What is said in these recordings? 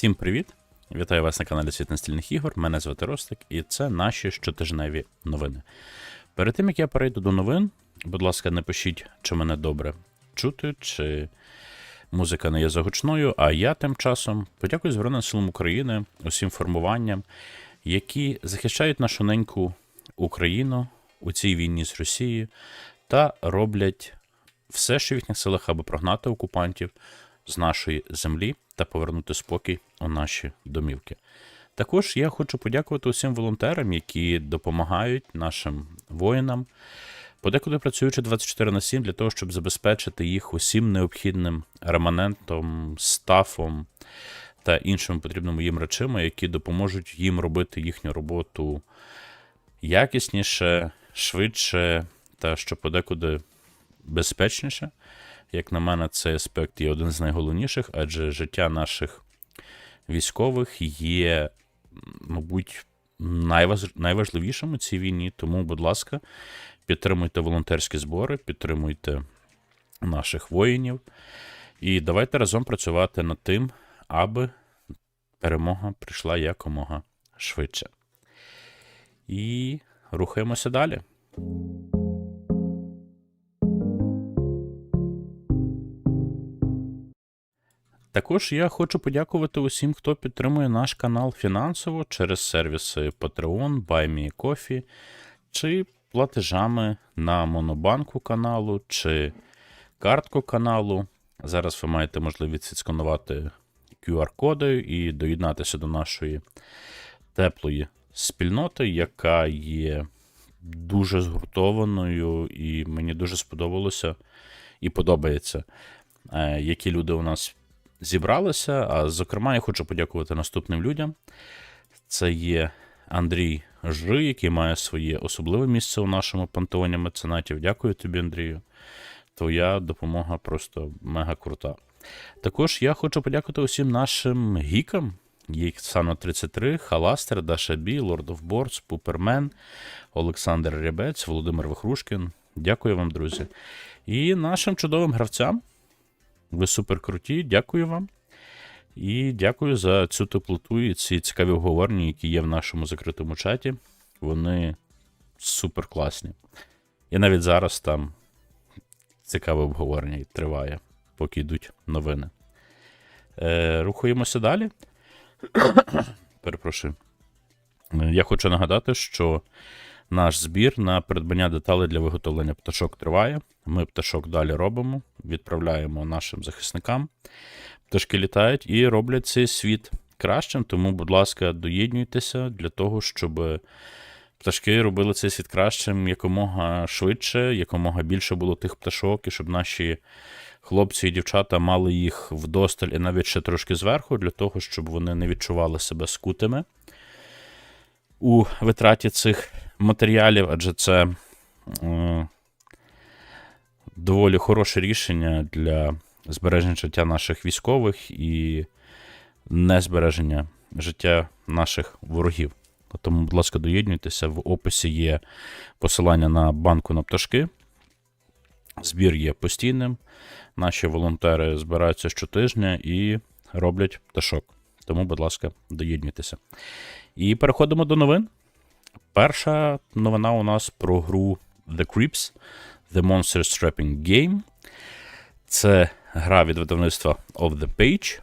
Всім привіт! Вітаю вас на каналі Світ настільних ігор. Мене звати Ростик, і це наші щотижневі новини. Перед тим як я перейду до новин, будь ласка, напишіть, чи мене добре чути, чи музика не є загучною. А я тим часом подякую Збройним силам України, усім формуванням, які захищають нашу неньку Україну у цій війні з Росією та роблять все, що в їхніх силах, аби прогнати окупантів з нашої землі та повернути спокій у наші домівки. Також я хочу подякувати усім волонтерам, які допомагають нашим воїнам, подекуди працюючи 24 на 7 для того, щоб забезпечити їх усім необхідним реманентом, стафом та іншими потрібними їм речами, які допоможуть їм робити їхню роботу якісніше, швидше та що подекуди безпечніше. Як на мене, цей аспект є один з найголовніших, адже життя наших військових є, мабуть, найваж... найважливішим у цій війні. Тому, будь ласка, підтримуйте волонтерські збори, підтримуйте наших воїнів. І давайте разом працювати над тим, аби перемога прийшла якомога швидше. І рухаємося далі. Також я хочу подякувати усім, хто підтримує наш канал фінансово через сервіси Patreon, BuyMeCoffee чи платежами на монобанку каналу чи картку каналу. Зараз ви маєте можливість відсканувати QR-коди і доєднатися до нашої теплої спільноти, яка є дуже згуртованою, і мені дуже сподобалося і подобається, е, які люди у нас зібралися. А зокрема, я хочу подякувати наступним людям. Це є Андрій Жи, який має своє особливе місце у нашому пантеоні меценатів. Дякую тобі, Андрію. Твоя допомога просто мега крута. Також я хочу подякувати усім нашим гікам. Їх сано 33, Халастер, Даша Бі, Lord of Boards, Пупермен, Олександр Рябець, Володимир Вихрушкін. Дякую вам, друзі. І нашим чудовим гравцям. Ви супер круті, дякую вам. І дякую за цю теплоту і ці цікаві обговорення, які є в нашому закритому чаті. Вони супер класні. І навіть зараз там цікаве обговорення триває, поки йдуть новини. Е, Рухаємося далі. Перепрошую. Е, Я хочу нагадати, що наш збір на придбання деталей для виготовлення пташок триває. Ми пташок далі робимо, відправляємо нашим захисникам. Пташки літають і роблять цей світ кращим. Тому, будь ласка, доєднуйтеся для того, щоб пташки робили цей світ кращим якомога швидше, якомога більше було тих пташок, і щоб наші хлопці і дівчата мали їх вдосталь і навіть ще трошки зверху, для того, щоб вони не відчували себе скутими у витраті цих матеріалів, адже це е, доволі хороше рішення для збереження життя наших військових і не збереження життя наших ворогів. Тому, будь ласка, доєднуйтеся. В описі є посилання на банку на пташки. Збір є постійним. Наші волонтери збираються щотижня і роблять пташок. Тому, будь ласка, доєднуйтеся. І переходимо до новин. Перша новина у нас про гру The Creeps The Monster Strapping Game. Це гра від видавництва Of the Page.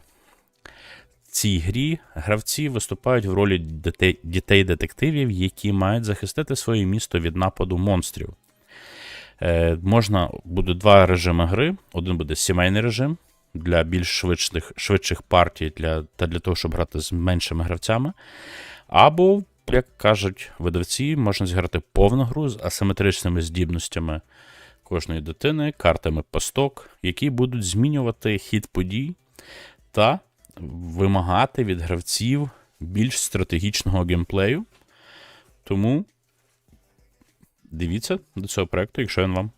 В цій грі гравці виступають в ролі дітей- дітей-детективів, які мають захистити своє місто від нападу монстрів. Е, можна буде два режими гри. Один буде сімейний режим для більш швидших, швидших партій для, та для того, щоб грати з меншими гравцями. Або, як кажуть видавці, можна зіграти повну гру з асиметричними здібностями кожної дитини, картами пасток, які будуть змінювати хід подій та вимагати від гравців більш стратегічного геймплею. Тому дивіться до цього проекту, якщо він вам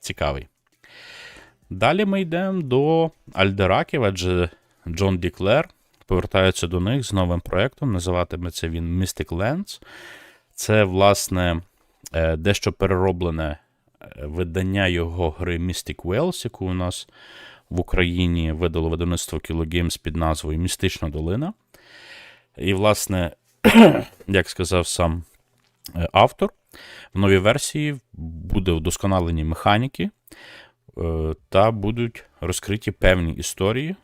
цікавий. Далі ми йдемо до Альдераків, адже Джон Діклер повертається до них з новим проектом. Називатиметься він Mystic Lands. Це, власне, е, дещо перероблене видання його гри Mystic Wales, яку у нас в Україні видало видавництво Games під назвою Містична долина. І, власне, як сказав сам е, автор, в новій версії буде вдосконалені механіки е, та будуть розкриті певні історії,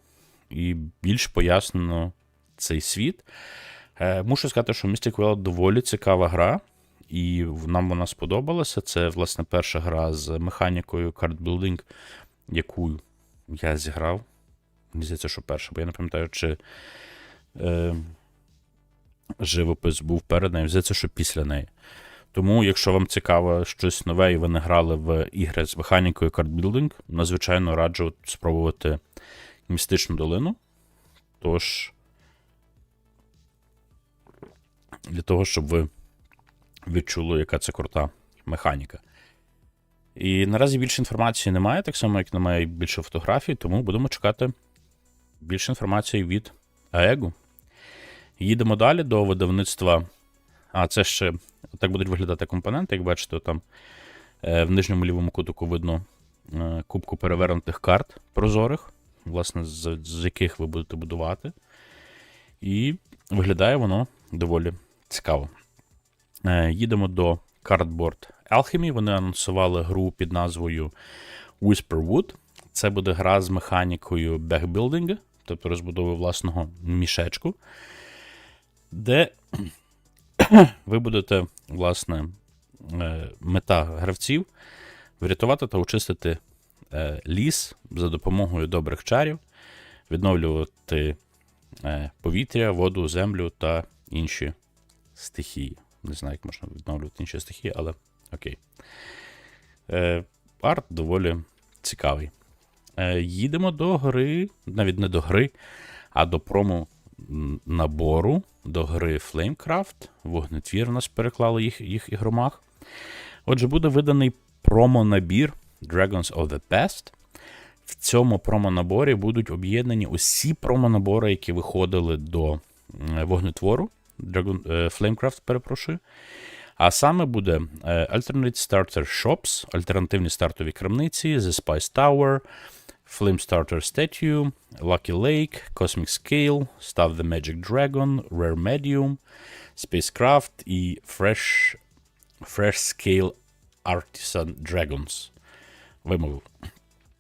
і більш пояснено цей світ. Е, Мушу сказати, що Mystic Well доволі цікава гра, і нам вона сподобалася. Це, власне, перша гра з механікою картбілдинг, яку я зіграв. Мені здається, що перша, бо я не пам'ятаю, чи е, живопис був перед нею. Здається, що після неї. Тому, якщо вам цікаво щось нове і ви не грали в ігри з механікою картбілдинг, надзвичайно раджу спробувати містичну долину. Тож, для того, щоб ви відчули, яка це крута механіка. І наразі більше інформації немає, так само, як немає більше фотографій, тому будемо чекати більше інформації від АЕГу. Їдемо далі до видавництва. А це ще так будуть виглядати компоненти. Як бачите, там е, в нижньому лівому кутику видно е, кубку перевернутих карт прозорих, власне, з, з яких ви будете будувати. І виглядає воно доволі цікаво. Е, Їдемо до Cardboard Alchemy. Вони анонсували гру під назвою Whisperwood. Це буде гра з механікою бекбілдингу, тобто розбудови власного мішечку, де ви будете, власне, е, мета гравців врятувати та очистити е, ліс за допомогою добрих чарів, відновлювати повітря, воду, землю та інші стихії. Не знаю, як можна відновлювати інші стихії, але окей. Е, арт доволі цікавий. Е, їдемо до гри, навіть не до гри, а до промо набору до гри Flamecraft. Вогнетвір у нас переклали їх, їх ігромах. Отже, буде виданий промо-набір Dragons of the Past. В цьому промо-наборі будуть об'єднані усі промо-набори, які виходили до вогнетвору. Dragon, е, Flamecraft, перепрошую. А саме буде е, Alternate Starter Shops, альтернативні стартові крамниці, The Spice Tower, Flame Starter Statue, Lucky Lake, Cosmic Scale, Stuff the Magic Dragon, Rare Medium, Spacecraft і Fresh, Fresh Scale Artisan Dragons. Вимовив.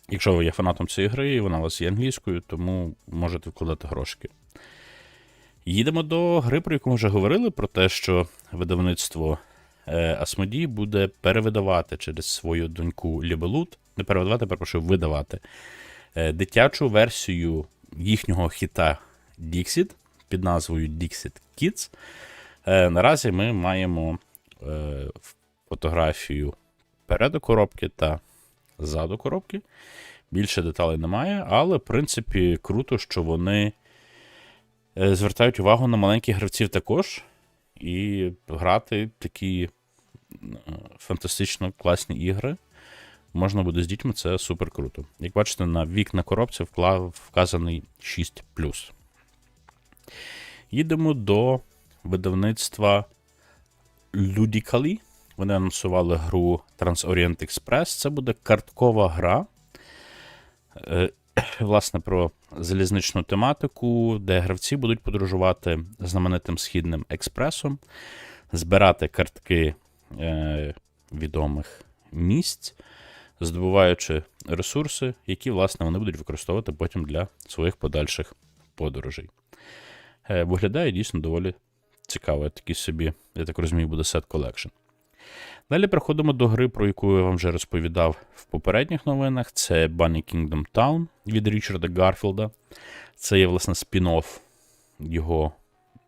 Якщо ви є фанатом цієї гри, і вона у вас є англійською, тому можете вкладати грошки. Їдемо до гри, про яку ми вже говорили, про те, що видавництво е, Asmodee буде перевидавати через свою доньку Libelud, не перевидавати, перепрошую, видавати е, дитячу версію їхнього хіта Dixit під назвою Dixit Kids. Е, Наразі ми маємо е, фотографію переду коробки та ззаду коробки. Більше деталей немає, але, в принципі, круто, що вони е, звертають увагу на маленьких гравців також. І грати такі е, фантастично класні ігри можна буде з дітьми, це супер круто. Як бачите, на вік на коробці вказаний 6. Їдемо до видавництва Ludically. Вони анонсували гру Transorient Express. Це буде карткова гра. Власне, про залізничну тематику, де гравці будуть подорожувати знаменитим східним експресом, збирати картки е, відомих місць, здобуваючи ресурси, які, власне, вони будуть використовувати потім для своїх подальших подорожей. Е, Виглядає дійсно доволі цікаво. Такий собі, я так розумію, буде сет колекшн. Далі переходимо до гри, про яку я вам вже розповідав в попередніх новинах. Це Bunny Kingdom Town від Річарда Гарфілда. Це є, власне, спін-офф його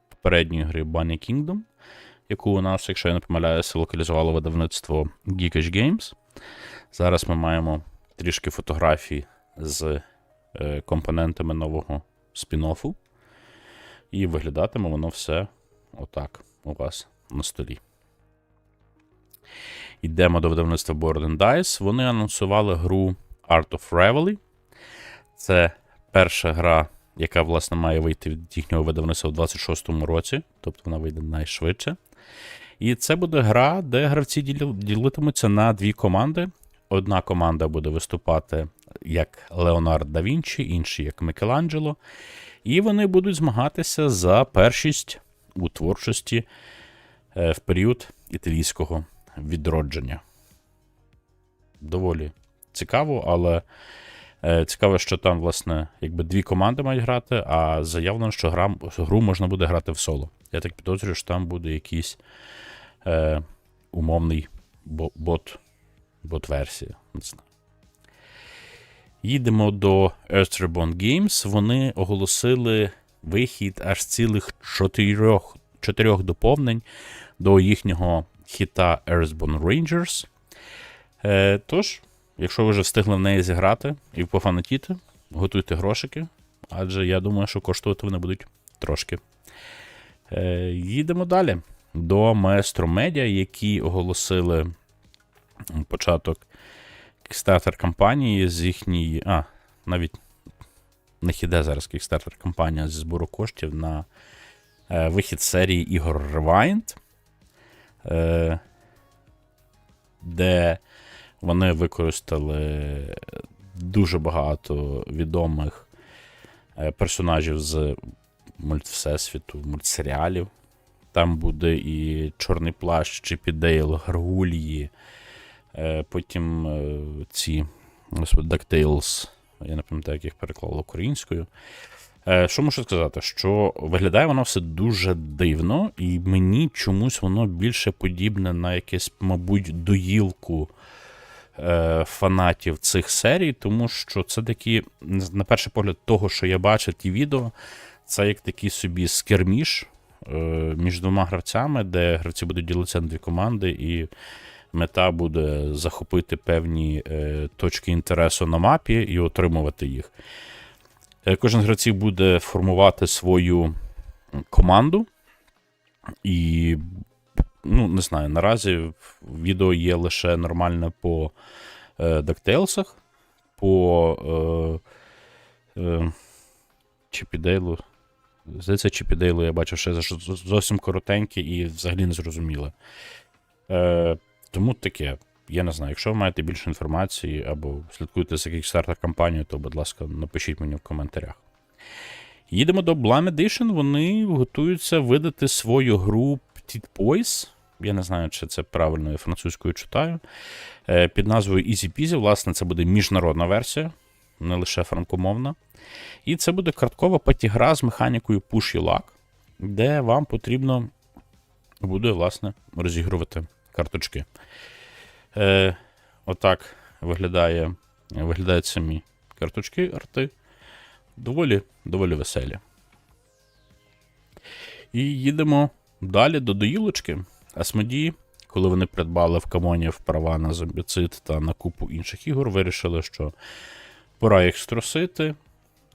попередньої гри Bunny Kingdom, яку у нас, якщо я не помиляюся, локалізувало видавництво Geekish Games. Зараз ми маємо трішки фотографій з е, компонентами нового спін-оффу. І виглядатиме воно все отак у вас на столі. Йдемо до видавництва Board Dice. Вони анонсували гру Art of Reveille. Це перша гра, яка, власне, має вийти від їхнього видавництва в 26-му році, тобто вона вийде найшвидше. І це буде гра, де гравці ділитимуться на дві команди. Одна команда буде виступати як Леонард да Вінчі, інші як Мікеланджело. І вони будуть змагатися за першість у творчості е, в період італійського відродження. Доволі цікаво, але е, цікаво, що там, власне, якби дві команди мають грати, а заявлено, що гра, гру можна буде грати в соло. Я так підозрюю, що там буде якийсь е, умовний бот, бот-версія. Їдемо до Earth Reborn Games. Вони оголосили вихід аж цілих чотирьох, чотирьох доповнень до їхнього хіта Earthborn Rangers. Е, тож, якщо ви вже встигли в неї зіграти і пофанатіти, готуйте грошики, адже я думаю, що коштувати вони будуть трошки. Е, їдемо далі до Maestro Media, які оголосили початок Kickstarter кампанії з їхньої. А, навіть в них іде зараз Kickstarter кампанія зі збору коштів на е, вихід серії ігор Rewind, е, де вони використали дуже багато відомих е, персонажів з мультвсесвіту, мультсеріалів. Там буде і Чорний плащ, Чіпі Дейл, Гаргульї, е, потім ці DuckTales, я не пам'ятаю, як їх переклали українською. Е, Що можу сказати? Що виглядає воно все дуже дивно, і мені чомусь воно більше подібне на якесь, мабуть, доїлку е, фанатів цих серій, тому що це такі, на перший погляд, того, що я бачив ті відео, це як такий собі скерміш е, між двома гравцями, де гравці будуть ділитися на дві команди, і мета буде захопити певні точки інтересу на мапі і отримувати їх. Е, Кожен гравців буде формувати свою команду. І, ну, не знаю, наразі відео є лише нормальне по е, DuckTales, по е, е, Чіпідейлу. Здається, Чіпідейлу я бачив ще зовсім коротеньке і взагалі не зрозуміле. Е, тому таке. Я не знаю, якщо ви маєте більше інформації або слідкуєте за Kickstarter кампанією, то, будь ласка, напишіть мені в коментарях. Їдемо до Blame Edition. Вони готуються видати свою гру Petit Boys. Я не знаю, чи це правильно я французькою читаю. Е, Під назвою Easy Peasy. Власне, це буде міжнародна версія, не лише франкомовна. І це буде карткова патігра з механікою Push Your Luck, де вам потрібно буде, власне, розігрувати карточки. Е, отак виглядає, виглядають самі карточки арти. Доволі, доволі веселі. І їдемо далі до доїлочки. Асмодії, коли вони придбали в Камоні права на зомбіцид та на купу інших ігор, вирішили, що пора їх струсити,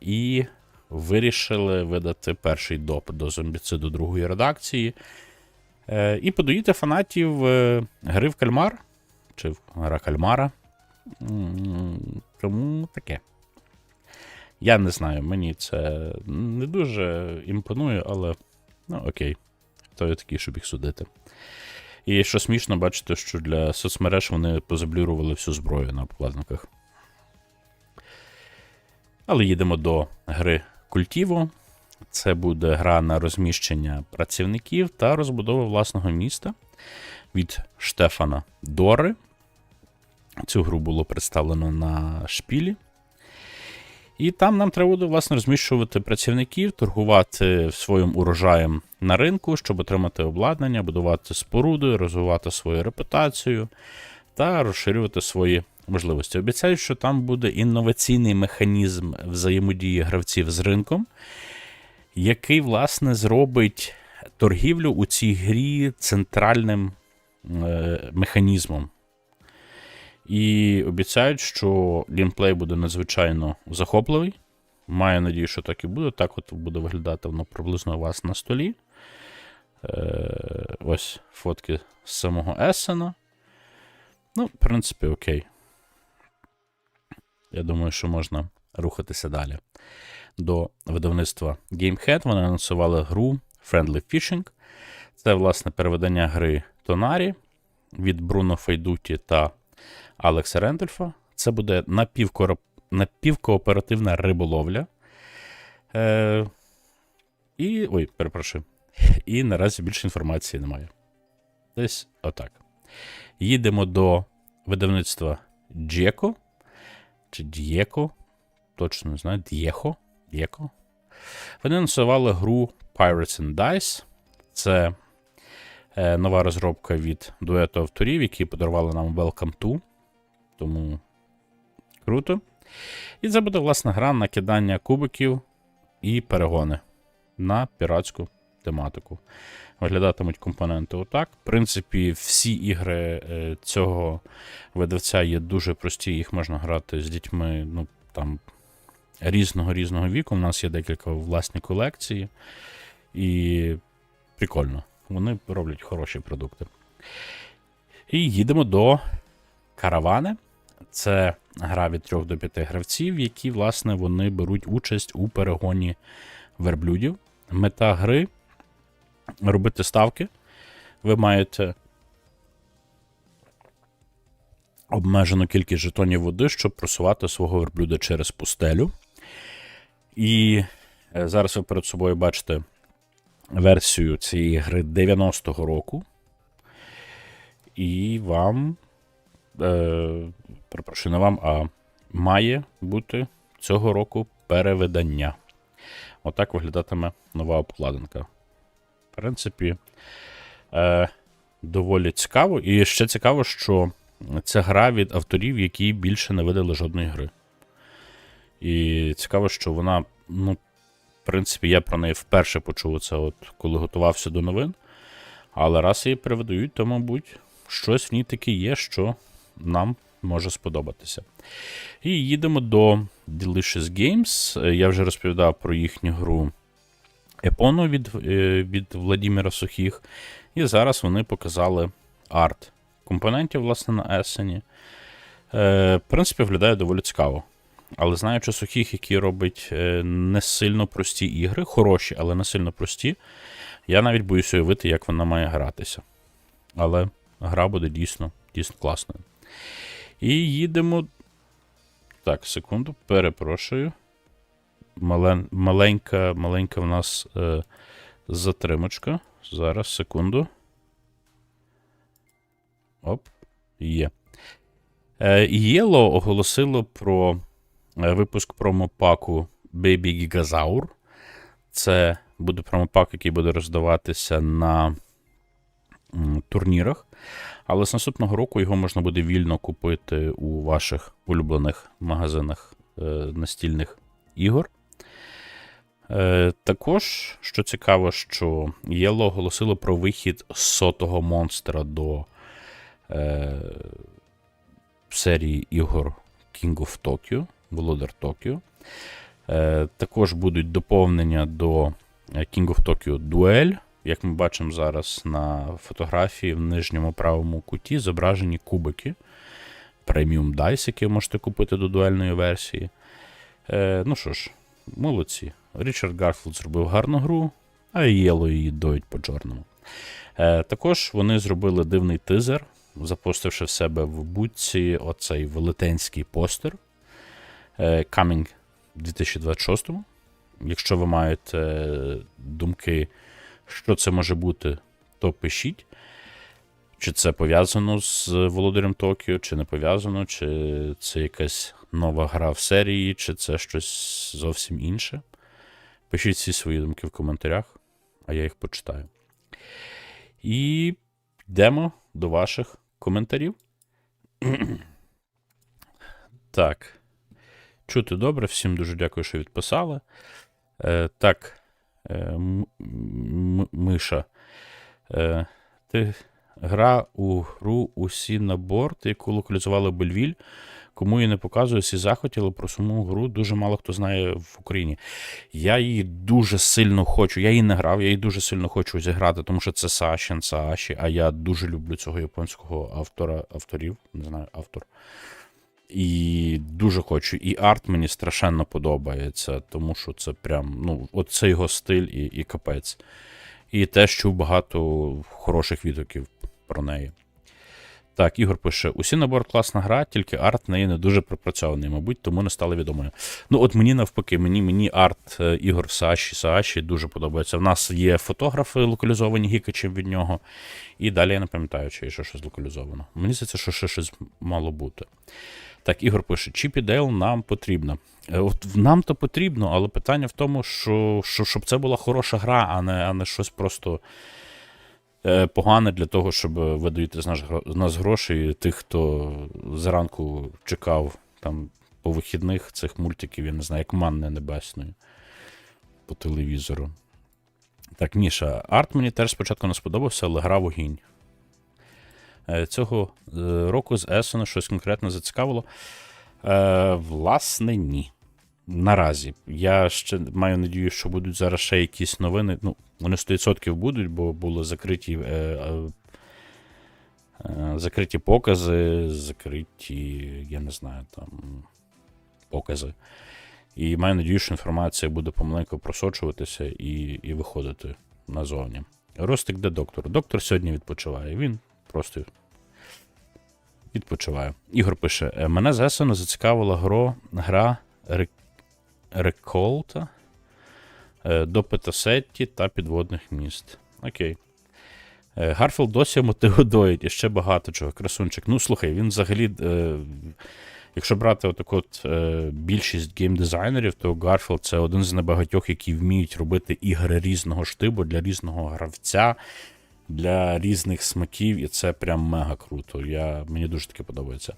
і вирішили видати перший доп до зомбіциду другої редакції. Е, і подоїти фанатів е, гри в кальмар чи гра кальмара. Тому таке. Я не знаю, мені це не дуже імпонує, але ну окей. То я такий, щоб їх судити. І що смішно, бачите, що для соцмереж вони позаблюрували всю зброю на обкладинках. Але їдемо до гри Культіво. Це буде гра на розміщення працівників та розбудову власного міста від Штефана Дори. Цю гру було представлено на шпілі. І там нам треба буде власне розміщувати працівників, торгувати своїм урожаєм на ринку, щоб отримати обладнання, будувати споруди, розвивати свою репутацію та розширювати свої можливості. Обіцяю, що там буде інноваційний механізм взаємодії гравців з ринком, який, власне, зробить торгівлю у цій грі центральним механізмом. І обіцяють, що геймплей буде надзвичайно захопливий. Маю надію, що так і буде. Так от буде виглядати воно приблизно у вас на столі. Е, ось фотки з самого Ессена. Ну, в принципі, окей. Я думаю, що можна рухатися далі. До видавництва Gamehead вони анонсували гру Friendly Fishing. Це, власне, переведення гри Тонарі від Бруно Фейдуті та Алекса Рендольфа. Це буде напівкороп... напівкооперативна риболовля. Е, і. Ой, перепрошую. І наразі більше інформації немає. Десь отак. Їдемо до видавництва Джеко. Чи Дієко. Точно не знаю. Дієхо. Дієко. Вони анонсували гру Pirates and Dice. Це нова розробка від дуету авторів, які подарували нам Welcome to. Тому круто. І це буде, власне, гра на кидання кубиків і перегони на піратську тематику. Виглядатимуть компоненти отак. В принципі, всі ігри е, цього видавця є дуже прості, їх можна грати з дітьми, ну, там, різного різного віку. У нас є декілька власні колекції. І прикольно. Вони роблять хороші продукти. І їдемо до каравани. Це гра від 3 до 5 гравців, які, власне, вони беруть участь у перегоні верблюдів. Мета гри робити ставки. Ви маєте обмежену кількість жетонів води, щоб просувати свого верблюда через пустелю. І е, зараз ви перед собою бачите версію цієї гри 90-го року. І вам, е, перепрошую, не вам, а має бути цього року перевидання. Отак виглядатиме нова обкладинка. В принципі, е, доволі цікаво. І ще цікаво, що це гра від авторів, які більше не видали жодної гри. І цікаво, що вона, ну, в принципі, я про неї вперше почув це, от, коли готувався до новин. Але раз її переведають, то, мабуть, щось в ній таке є, що нам може сподобатися. І їдемо до Delicious Games. Я вже розповідав про їхню гру Епону від, е, від Владіміра Сухих. І зараз вони показали арт компонентів, власне, на Есені. В принципі, виглядає доволі цікаво. Але знаючи сухих, які робить е, не сильно прості ігри, хороші, але не сильно прості, я навіть боюся уявити, як вона має гратися. Але гра буде дійсно, дійсно класною. І їдемо. Так, секунду, перепрошую. Мален... Маленька, маленька в нас е, затримочка. Зараз, секунду. Оп, є. Е, Єло оголосило про випуск промопаку Baby Gigazaur. Це буде промопак, який буде роздаватися на турнірах. Але з наступного року його можна буде вільно купити у ваших улюблених магазинах е, настільних ігор. Е, також, що цікаво, що Єло оголосило про вихід сотого монстра до е, серії ігор King of Tokyo, Володар Токіо. Е, також будуть доповнення до е, King of Tokyo Duel. Як ми бачимо зараз на фотографії в нижньому правому куті зображені кубики. Преміум Dice, які ви можете купити до дуельної версії. Е, ну що ж, молодці. Річард Гарфілд зробив гарну гру, а Єло її доють по чорному. Е, також вони зробили дивний тизер, запостивши в себе в будці оцей велетенський постер е, Coming 2026. Якщо ви маєте думки, що це може бути, то пишіть. Чи це пов'язано з Володарем Токіо, чи не пов'язано, чи це якась нова гра в серії, чи це щось зовсім інше. Пишіть всі свої думки в коментарях, а я їх почитаю. І йдемо до ваших коментарів. так. Чути добре, всім дуже дякую, що відписали. Е, так, е, Миша. Е, ти гра у гру усі на борт, яку локалізували Бельвіль. Кому її не показую, всі захотіли про саму гру. Дуже мало хто знає в Україні. Я її дуже сильно хочу. Я її не грав, я її дуже сильно хочу зіграти, тому що це Сашін, Сааші, а я дуже люблю цього японського автора, авторів, не знаю, автор. І дуже хочу. І арт мені страшенно подобається, тому що це прям, ну, от це його стиль і, і капець. І теж чув багато хороших відгуків про неї. Так, Ігор пише: усі набор класна гра, тільки арт в неї не дуже пропрацьований, мабуть, тому не стало відомою. Ну, от мені навпаки, мені, мені арт е, ігор Сааші, Сааші дуже подобається. В нас є фотографи локалізовані гікачем від нього. І далі я не пам'ятаю, чи є ще щось локалізовано. Мені здається, що ще щось мало бути. Так, Ігор пише: Чіп і Дейл нам потрібно. Е, От нам то потрібно, але питання в тому, що, що щоб це була хороша гра, а не, а не щось просто е, погане для того, щоб видаїти з, наш, з нас гроші тих, хто зранку чекав там по вихідних цих мультиків, я не знаю, як манни небесної по телевізору. Так, Міша, арт мені теж спочатку не сподобався, але гра вогінь. Е, Цього е, року з Есона щось конкретно зацікавило. Е, власне, ні. Наразі. Я ще маю надію, що будуть зараз ще якісь новини. Ну, вони 100% будуть, бо були закриті. Закриті покази, закриті, я не знаю, там покази. І маю надію, що інформація буде помаленьку просочуватися і, і виходити назовні. Ростик, де доктор? Доктор сьогодні відпочиває. Він просто відпочиває. Ігор пише: «Е, мене з Есену зацікавила гро, гра Рек- Реколта е, до Петасетті та підводних міст. Окей. Е, Гарфілд досі мотиводоїть і ще багато чого. Красунчик. Ну, слухай, він взагалі. Якщо брати отак от, е, більшість геймдизайнерів, то Гарфілд це один з небагатьох, які вміють робити ігри різного штибу для різного гравця, для різних смаків, і це прям мега круто. Я, мені дуже таке подобається.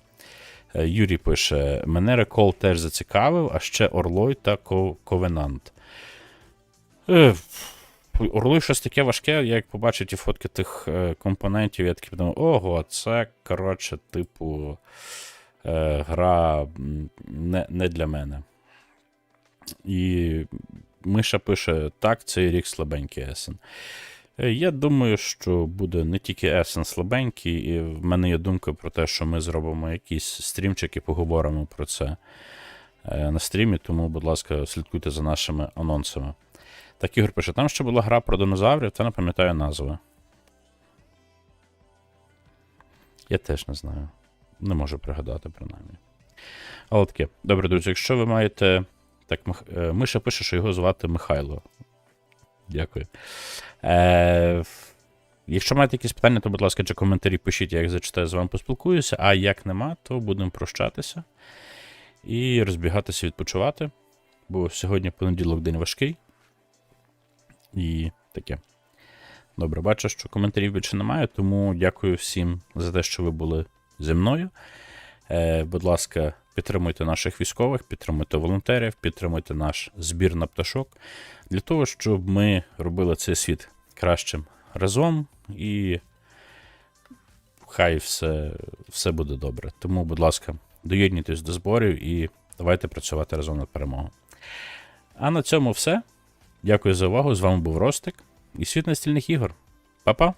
Е, Юрій пише: мене рекол теж зацікавив, а ще Орлой та Ко- Ковенант. Е, Орлой щось таке важке, як побачив ті фотки тих е, компонентів, я такий подумав, ого, це, коротше, типу, гра не, не для мене. І Миша пише: так, цей рік слабенький Есен. Е, Я думаю, що буде не тільки Есен слабенький, і в мене є думка про те, що ми зробимо якийсь стрімчик і поговоримо про це е, на стрімі, тому, будь ласка, слідкуйте за нашими анонсами. Так, Ігор пише, там ще була гра про динозаврів, та не пам'ятаю назви. Я теж не знаю. Не можу пригадати, принаймні. Але таке. Добре, друзі, якщо ви маєте. Так, е, Миша пише, що його звати Михайло. Дякую. Е... Якщо маєте якісь питання, то, будь ласка, чи коментарі пишіть, я їх зачитаю, з вами поспілкуюся. А як нема, то будемо прощатися і розбігатися відпочивати. Бо сьогодні понеділок день важкий. І таке. Добре, бачу, що коментарів більше немає, тому дякую всім за те, що ви були зі мною. Е, будь ласка, підтримуйте наших військових, підтримуйте волонтерів, підтримуйте наш збір на пташок для того, щоб ми робили цей світ кращим разом і хай все, все буде добре. Тому, будь ласка, доєднуйтесь до зборів і давайте працювати разом на перемогу. А на цьому все. Дякую за увагу. З вами був Ростик і світ настільних ігор. Па-па!